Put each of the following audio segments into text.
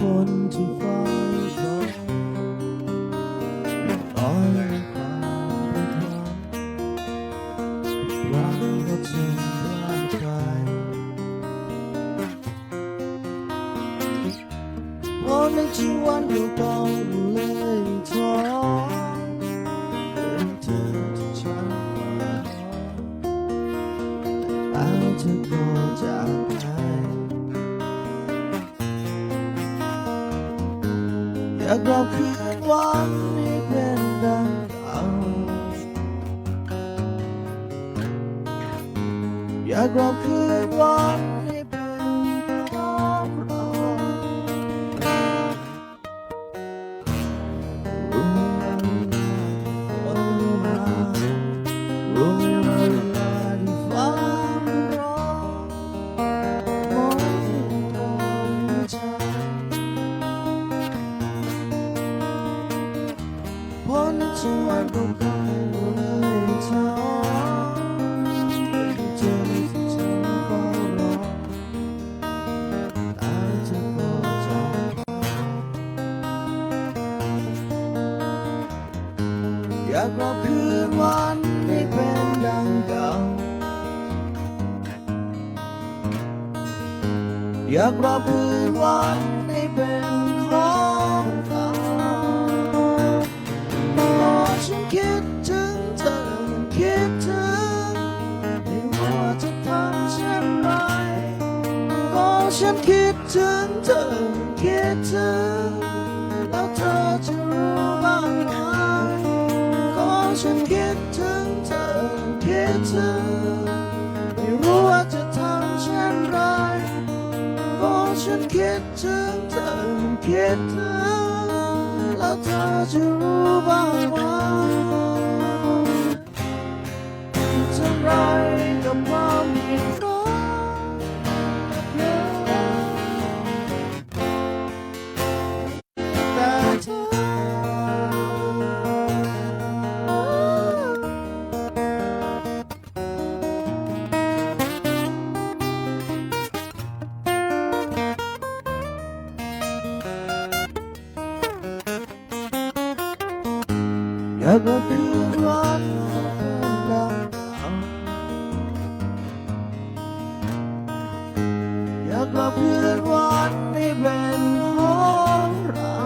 วันที่ฟ้าร้องลอยผ่านไปทารักก็จนร่างกายพอในชีวันเราต้องเลยท้อเป็นเธอที่ฉันเอาเธอก็จา อยากกลับคืนวันนี้เป็นดังเก่าอยากกลับคืนวัน อนึกถึงวันเก่าๆเลยท้อจอที่เธอเฝ้ารอแต่เธอก็จากอยากกลับคืนวันให้เป็นดังเก่าอยากกลับคืนวัน ฉันคิดถึงเธอคิดถึงแล้วเธอจะรู้บ้างไหมก็ฉันคิดถึงเธอคิดถึงไม่รู้ว่าจะทำเช่นไรก็ฉันคิดถึงเธอคิดถึงแล้วเธอจะรู้บ้างว่าท กกลับคืนวันดังเก่าอยากกลับคืนวันที่เป็นของเรา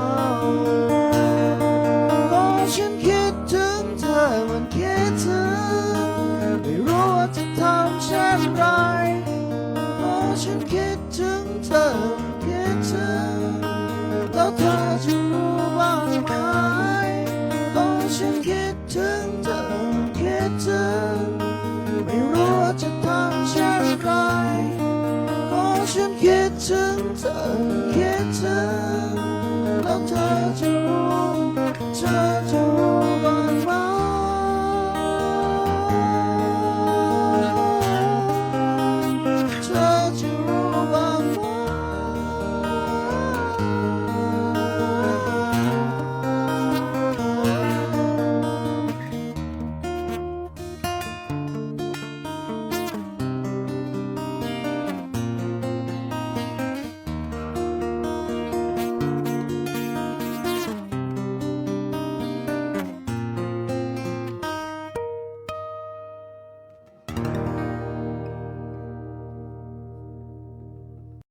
ก็ฉันคิดถึงเธอมันคิดถึงไม่รู้ว่าจะทำเช่นไรก็ฉันคิดถึงเธอมันคิดถึงแล้วเธอจะรู้บ้างไหม ฉันคิดถึงเธอคิดถึงไม่รู้ว่าจะทำเช่นไรโอ้ฉันคิดถึงเธอคิดถึงแล้วเธอจะ